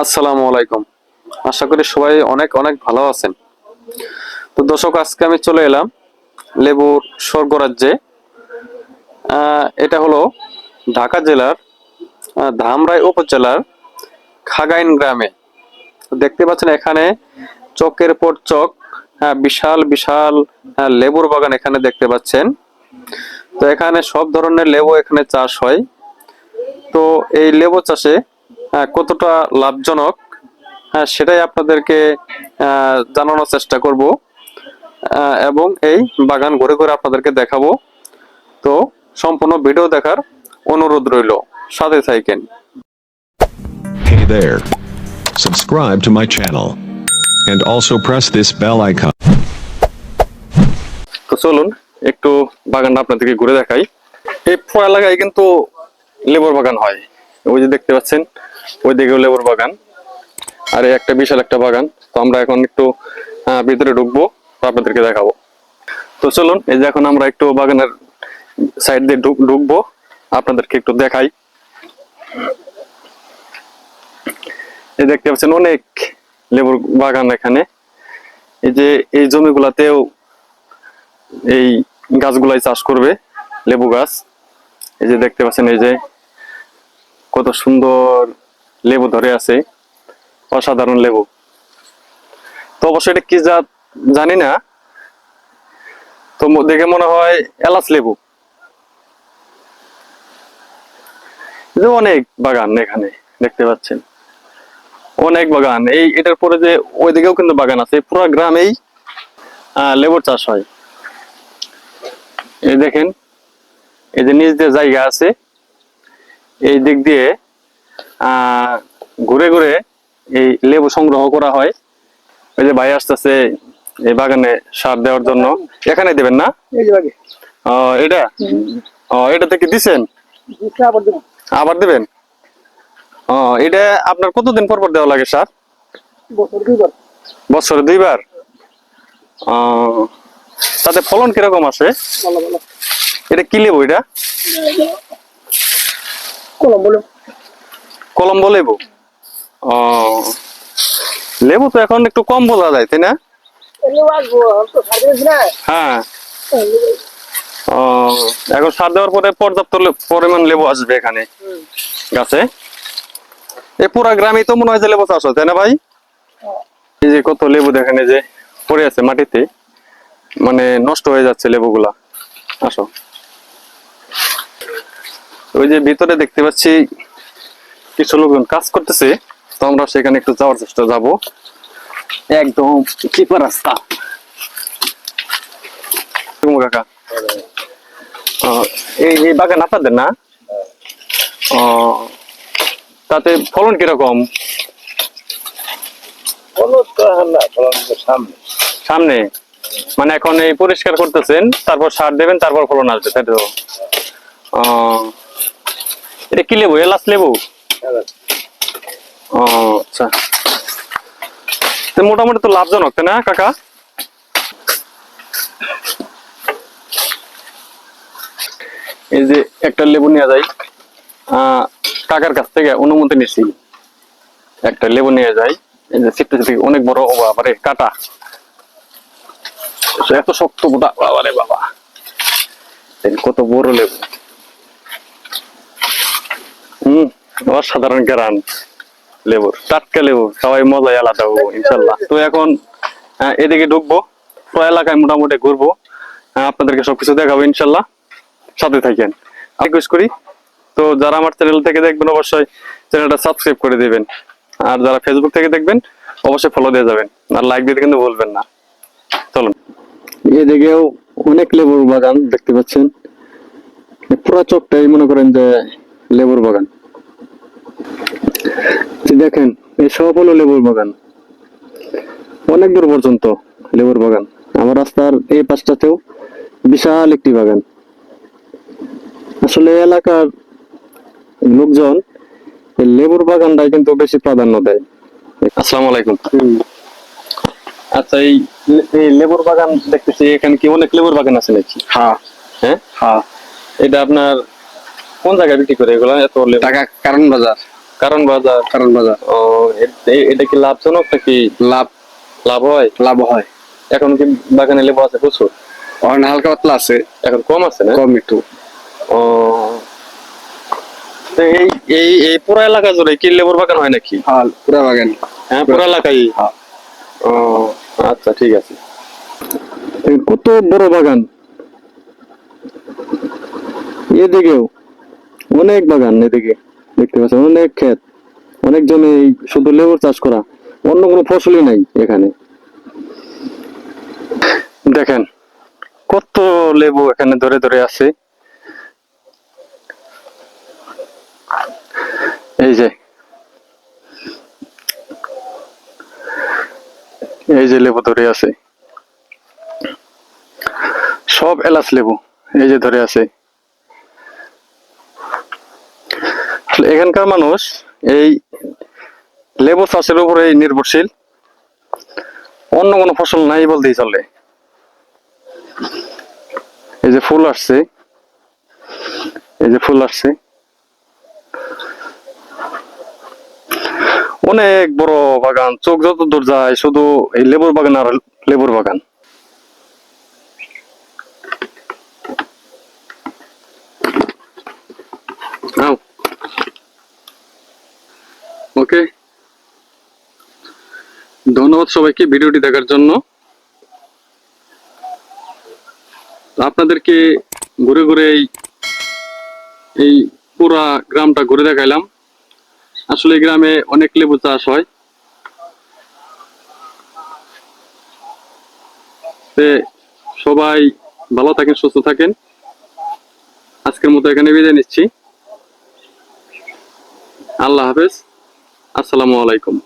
আসসালামু আলাইকুম। আশা করি সবাই অনেক অনেক ভালো আছেন। তো দর্শক আজকে আমি চলে এলাম লেবুর স্বর্গরাজ্যে। এটা হলো ঢাকা জেলার ধামরাই উপজেলার খাগাইন গ্রামে। দেখতে পাচ্ছেন এখানে চকের পর চক হ্যাঁ, বিশাল বিশাল হ্যাঁ, লেবুর বাগান এখানে দেখতে পাচ্ছেন। তো এখানে সব ধরনের লেবু এখানে চাষ হয়। তো এই লেবু চাষে কতটা লাভজনক হ্যাঁ, সেটাই আপনাদেরকে জানানোর চেষ্টা করব এবং এই বাগান ঘুরে ঘুরে আপনাদেরকে দেখাবো তো সম্পূর্ণ ভিডিও দেখার অনুরোধ রইল সাথে থাকেন Hey there. Subscribe to my channel. And also press this bell icon. তো চলুন একটু বাগানটা আপনাদেরকে ঘুরে দেখাই এই পুরো এলাকায় কিন্তু লেবুর বাগান হয় ওই যে দেখতে পাচ্ছেন ওই দিকেও লেবুর বাগান। আর একটা বিশাল একটা বাগান। তো আমরা এখন একটু ভিতরে ঢুকবো আপনাদেরকে দেখাবো। তো চলুন, এই যে এখন আমরা একটু বাগানের সাইড দিয়ে ঢুকবো। আপনাদেরকে একটু দেখাই। এই দেখতে পাচ্ছেন অনেক লেবুর বাগান এখানে। এই যে এই জমিগুলাতেও এই গাছগুলাই চাষ করবে, লেবু গাছ। এই যে দেখতে পাচ্ছেন, এই যে কত সুন্দর লেবু ধরে আছে, অসাধারণ লেবু। তো অবশ্যই এটা কি জাত জানি না, তো দেখে মনে হয় এলাচ লেবু। অনেক বাগান এখানে, দেখতে পাচ্ছেন। অনেক বাগান। এই এটার পরে যে ওইদিকেও কিন্তু বাগান আছে, পুরো গ্রামেই লেবুর চাষ হয়। এই দেখেন, এই যে নিচ দিয়ে জায়গা আছে, এই দিক দিয়ে ঘুরে ঘুরে এই লেবু সংগ্রহ করা হয়। ওই যে ভাই আসতেছে এই বাগানে সার দেওয়ার জন্য। এখানে দেবেন না? ও এটা? ও এটা থেকে দিছেন? আবার দেবেন? ও এটা আপনার কতদিন পর পর দেওয়া লাগে সার? বছর দুইবার। ও তাতে ফলন কীরকম আসে? ভালো। এটা কি লেবু এটা? কলম বলে। কলম্বো লেবু? ও, লেবু তো এখন একটু কম বোঝা যায়, তাই না? হ্যাঁ। ও, এখন সার দেওয়ার পরে পর্যাপ্ত পরিমাণ লেবু আসবে এখানে, গাছে? এ পুরা গ্রামে তো মনে হয় যে লেবু চাষ হয়, তাই না ভাই? এই যে কত লেবু দেখেন যে পড়ে আছে মাটিতে মানে নষ্ট হয়ে যাচ্ছে লেবুগুলা। আসো। ওই যে ভিতরে দেখতে পাচ্ছি কিছু লোকজন কাজ করতেছে তো আমরা সেখানে একটু যাওয়ার চেষ্টা যাব। একদম চিপা রাস্তা। কাকা। এই এই বাগান আপনাদের না? তাতে ফলন কীরকম? সামনে। সামনে? মানে এখন এই পরিষ্কার করতেছেন তারপর সার দেবেন তারপর ফলন আসবে তাই তো? আহ, এটা কি লেবু? এলাচ লেবু? ও আচ্ছা। মোটামুটি তো লাভজনক, তাই না, কাকা? এই যে একটা লেবু নিয়ে যাই। কাকার কাছ থেকে অনুমতি নিছি একটা লেবু নিয়ে যাই। এই যে ছিটতে ছিটতে অনেক বড়, ও বাবারে কাটা। এত শক্ত গোটা বাবারে বাবা। কত বড় লেবু। হম। অসাধারণ গ্রান লেবুর, টাটকা লেবু, সবাই মজাই আলাদা হব, ইনশাল্লাহ। তো এখন এদিকে ঢুকবো পুরো এলাকায় মোটামুটি ঘুরবো আপনাদেরকে সবকিছু দেখাবো, ইনশাল্লাহ। সাথে থাকেন। রিকোয়েস্ট করি, তো যারা আমার চ্যানেল থেকে দেখবেন, অবশ্যই চ্যানেলটা সাবস্ক্রাইব করে দিবেন। আর যারা ফেসবুক থেকে দেখবেন, অবশ্যই ফলো দিয়ে যাবেন। আর লাইক দিতে কিন্তু ভুলবেন না। চলুন। এদিকেও অনেক লেবুর বাগান দেখতে পাচ্ছেন। পুরো চোখটাই মনে করেন যে লেবুর বাগান। দেখেন এই সব হলো লেবুর বাগান। অনেক দূর পর্যন্ত লেবুর বাগান। আমার রাস্তার এই পাশটাতেও বিশাল একটি বাগান। আসলে এলাকার লোকজন লেবুর বাগানটাই কিন্তু বেশি প্রাধান্য দেয়। আসসালামু আলাইকুম। আচ্ছা এই এই লেবুর বাগান দেখতেছি এখানে কি অনেক লেবুর বাগান আছে নাকি? হ্যাঁ। হ্যাঁ? হ্যাঁ। এটা আপনার কোন জায়গায় বিক্রি করে এগুলো? এত লেবু কারণ বাজার। কারণ বাজার? কারণ বাজার। ও এটা কি লাভজনক নাকি লাভ। লাভ হয়? লাভ হয়। এখন কি বাগানে লেবু আছে প্রচুর? হালকা পাতলা আছে। এখন কম আছে না? কম একটু। ও এই এই এই পুরো এলাকা জুড়ে কি লেবুর বাগান হয় নাকি? হাল পুরা বাগান। হ্যাঁ পুরো এলাকায়? হ্যাঁ। ও আচ্ছা ঠিক আছে। কত বড় বাগান? এদিকেও। অনেক বাগান এদিকে। দেখতে পাচ্ছেন, অনেক ক্ষেত অনেকজন এই শুধু লেবুর চাষ করা, অন্য কোনো ফসলই নাই এখানে। দেখেন, কত লেবু এখানে ধরে ধরে আছে। এই যে এই যে লেবু ধরে আছে। সব এলাচ লেবু, এই যে ধরে আছে আসলে এখানকার মানুষ এই লেবু চাষের উপরে নির্ভরশীল। অন্য কোনো ফসল নাই বলতেই চলে। এই যে ফুল আসছে। এই যে ফুল আসছে। অনেক বড় বাগান, চোখ যত দূর যায় শুধু এই লেবুর বাগান আর লেবুর বাগান। ধন্যবাদ সবাইকে ভিডিওটি দেখার জন্য। আপনাদেরকে ঘুরে ঘুরে এই পুরা গ্রামটা ঘুরে দেখাইলাম। আসলে গ্রামে অনেক লেবু চাষ হয়। সবাই ভালো থাকেন, সুস্থ থাকেন। আজকের মতো এখানে বিদায় নিচ্ছি। আল্লাহ হাফেজ। আসসালামু আলাইকুম।